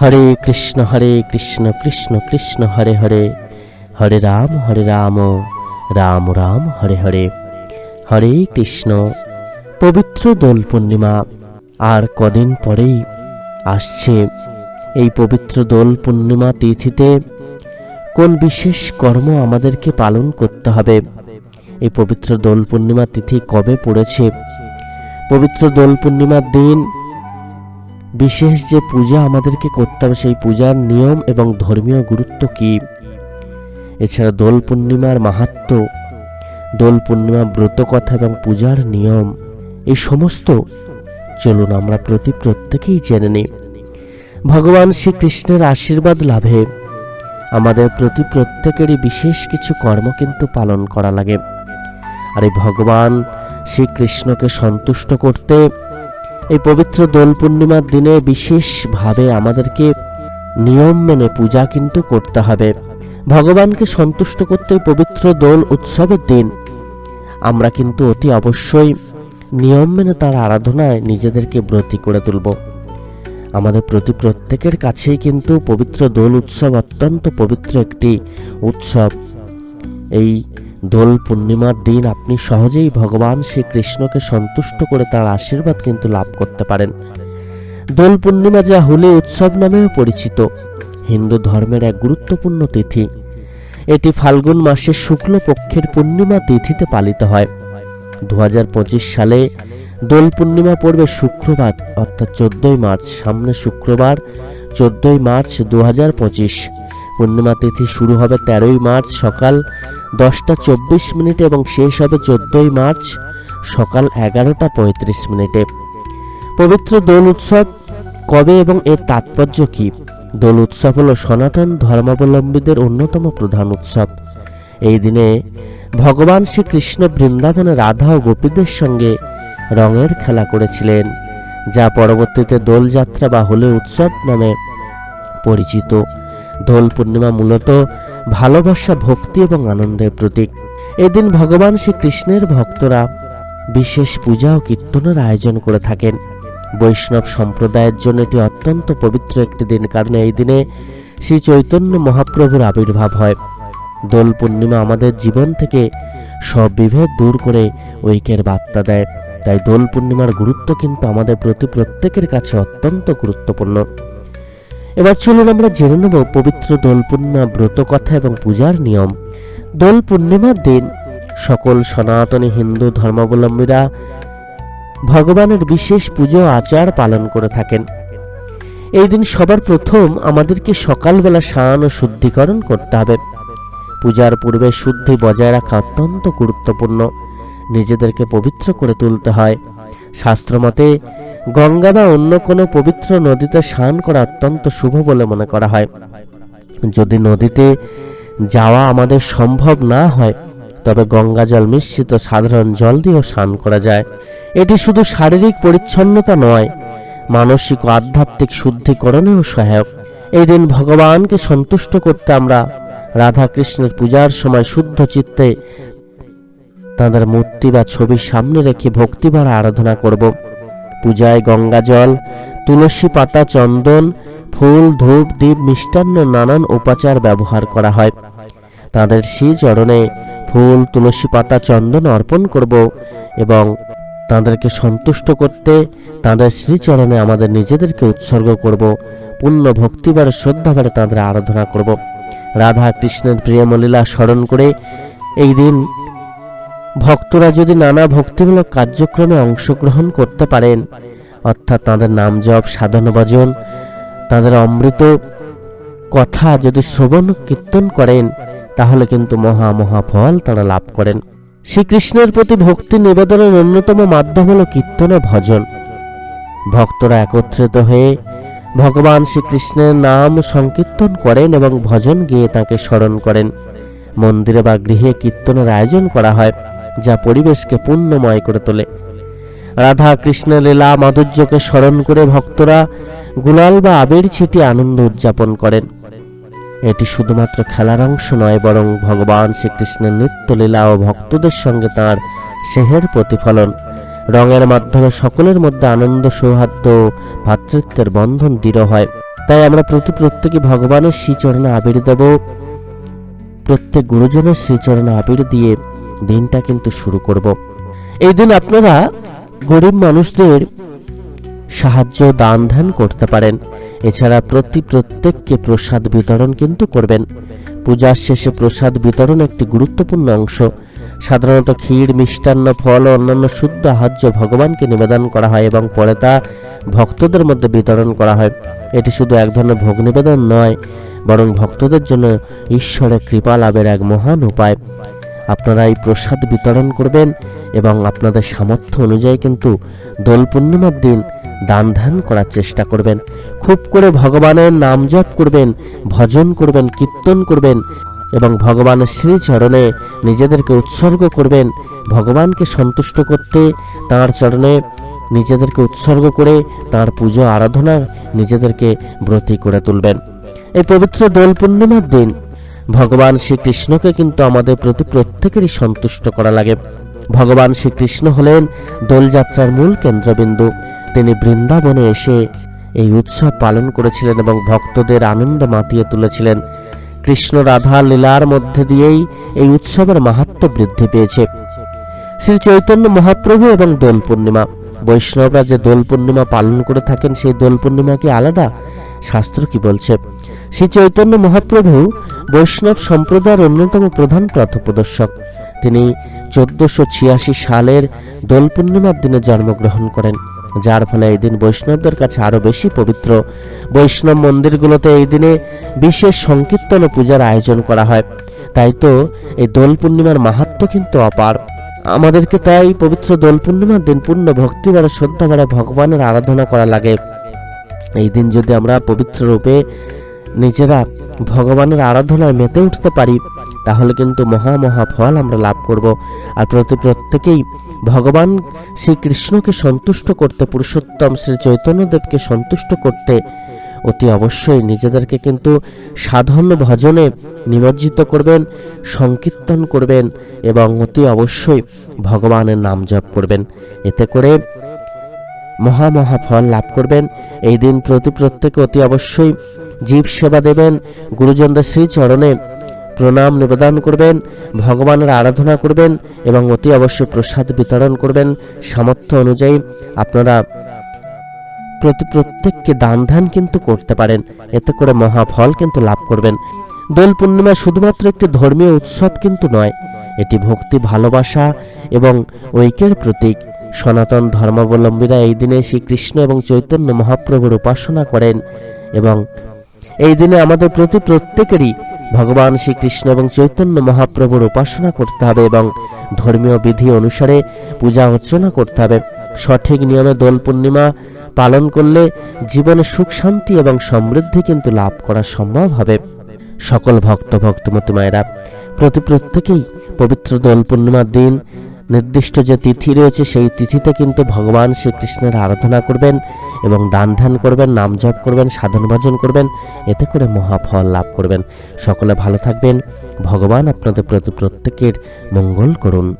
হরে কৃষ্ণ হরে কৃষ্ণ কৃষ্ণ কৃষ্ণ, হরে হরে। হরে রাম হরে রাম রাম রাম, হরে হরে। হরে কৃষ্ণ। পবিত্র দোল পূর্ণিমা আর কদিন পরেই আসছে এই পবিত্র দোল পূর্ণিমা তিথিতে কোন বিশেষ কর্ম আমাদেরকে পালন করতে হবে? এই পবিত্র দোল পূর্ণিমা তিথি কবে পড়েছে? পবিত্র দোল পূর্ণিমার দিন বিশেষ যে পূজা আমাদেরকে করতে হবে, সেই পূজার নিয়ম এবং ধর্মীয় গুরুত্ব কি? এছাড়া দোল পূর্ণিমার মাহাত্ম, দোল পূর্ণিমা ব্রত কথা এবং পূজার নিয়ম, এই সমস্ত চলুন আমরা প্রতি প্রত্যেকেই জেনে নিই। ভগবান শ্রীকৃষ্ণের আশীর্বাদ লাভে আমাদের প্রতি প্রত্যেকেরই বিশেষ কিছু কর্ম কিন্তু পালন করা লাগে। আর এই ভগবান শ্রীকৃষ্ণকে সন্তুষ্ট করতে এই পবিত্র দোল পূর্ণিমার দিনে বিশেষভাবে আমাদেরকে নিয়ম মেনে পূজা কিন্তু করতে হবে। ভগবানকে সন্তুষ্ট করতে পবিত্র দোল উৎসবের দিন আমরা কিন্তু অতি অবশ্যই নিয়ম মেনে তার আরাধনায় নিজেদেরকে ব্রতী করে তুলব। আমাদের প্রতি প্রত্যেকের কাছেই কিন্তু পবিত্র দোল উৎসব অত্যন্ত পবিত্র একটি উৎসব। এই দোল পূর্ণিমার দিন আপনি সহজেই ভগবান শ্রীকৃষ্ণকে সন্তুষ্ট করে তার আশীর্বাদ কিন্তু লাভ করতে পারেন। দোল পূর্ণিমা যা হোলি উৎসব নামেও পরিচিত। হিন্দু ধর্মের এক গুরুত্বপূর্ণ তিথি। এটি ফাল্গুন মাসের শুক্লপক্ষের পূর্ণিমা তিথিতে পালিত হয়। দু হাজার পঁচিশ সালে দোল পূর্ণিমা পড়বে শুক্রবার, অর্থাৎ চোদ্দই মার্চ, সামনে শুক্রবার, চোদ্দই মার্চ দু হাজার পঁচিশ। পূর্ণিমা তিথি শুরু হবে তেরোই মার্চ সকাল দশটা চব্বিশ মিনিটে এবং শেষ হবে চোদ্দই মার্চ সকাল এগারোটা পঁয়ত্রিশ মিনিটে। পবিত্র দোল উৎসব কবে এবং এর তাৎপর্য কি? দোল উৎসব হল সনাতন ধর্মাবলম্বীদের অন্যতম প্রধান উৎসব। এই দিনে ভগবান শ্রীকৃষ্ণ বৃন্দাবনে রাধা ও গোপীদের সঙ্গে রঙের খেলা করেছিলেন, যা পরবর্তীতে দোলযাত্রা বা হোলি উৎসব নামে পরিচিত। দোল পূর্ণিমা মূলত ভালোবাসা, ভক্তি এবং আনন্দের প্রতীক। এদিন ভগবান শ্রীকৃষ্ণের ভক্তরা বিশেষ পূজা ও কীর্তনের আয়োজন করে থাকেন। বৈষ্ণব সম্প্রদায়ের জন্য এটি অত্যন্ত পবিত্র একটি দিন, কারণ এই দিনে শ্রী চৈতন্য মহাপ্রভুর আবির্ভাব হয়। দোল পূর্ণিমা আমাদের জীবন থেকে সব বিভেদ দূর করে ঐক্যের বার্তা দেয়। তাই দোল পূর্ণিমার গুরুত্ব কিন্তু আমাদের প্রতি প্রত্যেকের কাছে অত্যন্ত গুরুত্বপূর্ণ। এবার চলুন আমরা জেনে নেব পবিত্র দোল পূর্ণিমা ব্রত কথা এবং পূজার নিয়ম। দোল পূর্ণিমার দিন সকল সনাতনী হিন্দু ধর্মাবলম্বীরা ভগবানের বিশেষ পুজো আচার পালন করে থাকেন। এই দিন সবার প্রথম আমাদেরকে সকালবেলা স্নান ও শুদ্ধিকরণ করতে হবে। পূজার পূর্বে শুদ্ধি বজায় রাখা অত্যন্ত গুরুত্বপূর্ণ। নিজেদেরকে পবিত্র করে তুলতে হয়। শাস্ত্রমতে, গঙ্গা বা অন্য কোনো পবিত্র নদীতে স্নান করা অত্যন্ত শুভ বলে মনে করা হয়। যদি নদীতে যাওয়া আমাদের সম্ভব না হয়, তবে গঙ্গা জল মিশ্রিত সাধারণ জল দিয়েও স্নান করা যায়। এটি শুধু শারীরিক পরিচ্ছন্নতা নয়, মানসিক ও আধ্যাত্মিক শুদ্ধিকরণেও সহায়ক। এই দিন ভগবানকে সন্তুষ্ট করতে আমরা রাধা কৃষ্ণের পূজার সময় শুদ্ধ চিত্তে তাদের মূর্তি বা ছবি সামনে রেখে ভক্তিবার আরাধনা করব। পূজায় গঙ্গা জল, তুলসী পাতা, চন্দন, ফুল, ধূপ দ্বীপ মিষ্টান্ন নানান উপাচার ব্যবহার করা হয়। তাদের শ্রী চরণে ফুল, তুলসী পাতা, চন্দন অর্পণ করব এবং তাদেরকে সন্তুষ্ট করতে তাদের শ্রীচরণে আমাদের নিজেদেরকে উৎসর্গ করব। পূর্ণ ভক্তিবার শ্রদ্ধাভাবে তাদের আরাধনা করব। রাধা কৃষ্ণের প্রিয়মলীলা স্মরণ করে এই দিন ভক্তরা যদি নানা ভক্তিমূলক কার্যক্রমে অংশগ্রহণ করতে পারেন, অর্থাৎ তাদের নাম জপ, সাধন, ভজন, তাদের অমৃত কথা যদি শ্রবণ, কীর্তন করেন, তাহলে কিন্তু মহা মহা ফল তারা লাভ করেন। শ্রীকৃষ্ণের প্রতি ভক্তি নিবেদনের অন্যতম মাধ্যম হল কীর্তন ও ভজন। ভক্তরা একত্রিত হয়ে ভগবান শ্রীকৃষ্ণের নাম সংকীর্তন করেন এবং ভজন গিয়ে তাকে স্মরণ করেন। মন্দিরে বা গৃহে কীর্তনের আয়োজন করা হয়। যা পরিবেশকে পুণ্যময় করে তোলে। রাধা কৃষ্ণের লীলা মাধুর্যকে স্মরণ করে ভক্তরা গুলাল বা আবির ছিটিয়ে আনন্দ উদযাপন করেন। এটি শুধুমাত্র খেলার অংশ নয়, বরং ভগবান শ্রীকৃষ্ণের নিত্যলীলা ও ভক্তদের সঙ্গে তার স্নেহের প্রতিফলন। রঙের মাধ্যমে সকলের মধ্যে আনন্দ, সৌহার্দ্য ও ভ্রাতৃত্বের বন্ধন দৃঢ় হয়। তাই আমরা প্রতি প্রত্যেকে ভগবানের শ্রীচরণে আবির দেব প্রত্যেক গুরুজনের শ্রীচরণে আবির দিয়ে দিনটা কিন্তু শুরু করব। এই দিন আপনারা গরিব মানুষদের সাহায্য দান ধ্যান করতে পারেন। এছাড়া প্রতি প্রত্যেককে প্রসাদ বিতরণ কিন্তু করবেন। পূজার শেষে প্রসাদ বিতরণ একটি গুরুত্বপূর্ণ অংশ। সাধারণত ক্ষীর, মিষ্টান্ন, ফল ও অন্যান্য শুদ্ধ আহার্য ভগবানকে নিবেদন করা হয় এবং পরে তা ভক্তদের মধ্যে বিতরণ করা হয়। এটি শুধু এক ধরনের ভোগ নিবেদন নয়, বরং ভক্তদের জন্য ঈশ্বরের কৃপা লাভের এক মহান উপায়। আপনারা এই প্রসাদ বিতরণ করবেন এবং আপনাদের সামর্থ্য অনুযায়ী কিন্তু দোল পূর্ণিমার দিন দান ধ্যান করার চেষ্টা করবেন। খুব করে ভগবানের নাম জপ করবেন, ভজন করবেন, কীর্তন করবেন এবং ভগবানের শ্রীচরণে নিজেদেরকে উৎসর্গ করবেন। ভগবানকে সন্তুষ্ট করতে তাঁর চরণে নিজেদেরকে উৎসর্গ করে তাঁর পুজো আরাধনা নিজেদেরকে ব্রতী করে তুলবেন। এই পবিত্র দোল পূর্ণিমার দিন ভগবান শ্রীকৃষ্ণকে কিন্তু আমাদের প্রতি প্রত্যেকেরই সন্তুষ্ট করা লাগে। ভগবান শ্রীকৃষ্ণ হলেন দোলযাত্রার মূল কেন্দ্রবিন্দু। তিনি বৃন্দাবনে এসে এই উৎসব পালন করেছিলেন এবং ভক্তদের আনন্দ মাতিয়ে তুলেছিলেন। কৃষ্ণ রাধা লীলার মধ্যে দিয়েই এই উৎসবের মাহাত্ম্য বৃদ্ধি পেয়েছে। শ্রী চৈতন্য মহাপ্রভু এবং দোল পূর্ণিমা বৈষ্ণবরা যে দোল পূর্ণিমা পালন করে থাকেন, সেই দোল পূর্ণিমা কি আলাদা শাস্ত্র কি বলছে? শ্রী চৈতন্য মহাপ্রভু বৈষ্ণব সম্প্রদায়ের অন্যতম প্রধান পথপ্রদর্শক তিনি চোদ্দশো ছিয়াশি সালের দোল পূর্ণিমার দিনে জন্মগ্রহণ করেন, যার ফলে এই দিন বৈষ্ণবদের কাছে আরও বেশি পবিত্র। বৈষ্ণব মন্দিরগুলোতে এই দিনে বিশেষ সংকীর্তন ও পূজার আয়োজন করা হয়। তাই তো এই দোল পূর্ণিমার মাহাত্ম্য কিন্তু অপার। আমাদেরকে তাই পবিত্র দোল পূর্ণিমার দিন পূর্ণ ভক্তি দ্বারা শ্রদ্ধা দ্বারা ভগবানের আরাধনা করা লাগে। এই দিন যদি আমরা পবিত্র রূপে নিজেরা ভগবানের আরাধনায় মেতে উঠতে পারি, তাহলে কিন্তু মহা মহা ফল আমরা লাভ করব। আর প্রতি প্রত্যেকেই ভগবান শ্রীকৃষ্ণকে সন্তুষ্ট করতে, পুরুষোত্তম শ্রী চৈতন্যদেবকে সন্তুষ্ট করতে অতি অবশ্যই নিজেদেরকে কিন্তু সাধন ভজনে নিমজ্জিত করবেন, সংকীর্তন করবেন এবং অতি অবশ্যই ভগবানের নাম জপ করবেন। এতে করে মহা ফল লাভ করবেন। এই দিন প্রতি প্রত্যেকে অতি অবশ্যই জীব সেবা দেবেন। গুরুজনদের শ্রী চরণে প্রণাম নিবেদন করবেন, ভগবানের আরাধনা করবেন এবং অতি অবশ্যই প্রসাদ বিতরণ করবেন। সামর্থ্য অনুযায়ী আপনারা প্রতি প্রত্যেককে দান ধ্যান কিন্তু করতে পারেন। এতে করে মহাফল কিন্তু লাভ করবেন। দোল পূর্ণিমা শুধুমাত্র একটি ধর্মীয় উৎসব কিন্তু নয়, এটি ভক্তি ভালোবাসা এবং ঐক্যের প্রতীক। সনাতন ধর্মাবলম্বীরা এই দিনে শ্রীকৃষ্ণ এবং চৈতন্য মহাপ্রভুর উপাসনা করেন এবং এই দিনে আমাদের প্রতি প্রত্যেকেরই ভগবান শ্রীকৃষ্ণ এবং চৈতন্য মহাপ্রভুর উপাসনা করতে হবে এবং ধর্মীয় বিধি অনুসারে পূজা অর্চনা করতে হবে। সঠিক নিয়মে দোল পূর্ণিমা পালন করলে জীবনে সুখ, শান্তি এবং সমৃদ্ধি কিন্তু লাভ করা সম্ভব হবে। সকল ভক্ত ভক্তমতী মায়েরা প্রতি প্রত্যেকেই পবিত্র দোল পূর্ণিমার দিন নির্দিষ্ট যে তিথি রয়েছে, সেই তিথিতে কিন্তু ভগবান শ্রীকৃষ্ণের আরাধনা করবেন এবং দান ধ্যান করবেন, নাম জপ করবেন, সাধন ভজন করবেন, এতে করে মহাফল লাভ করবেন। সকলে ভালো থাকবেন। ভগবান আপনাদের প্রতি প্রত্যেকের মঙ্গল করুন।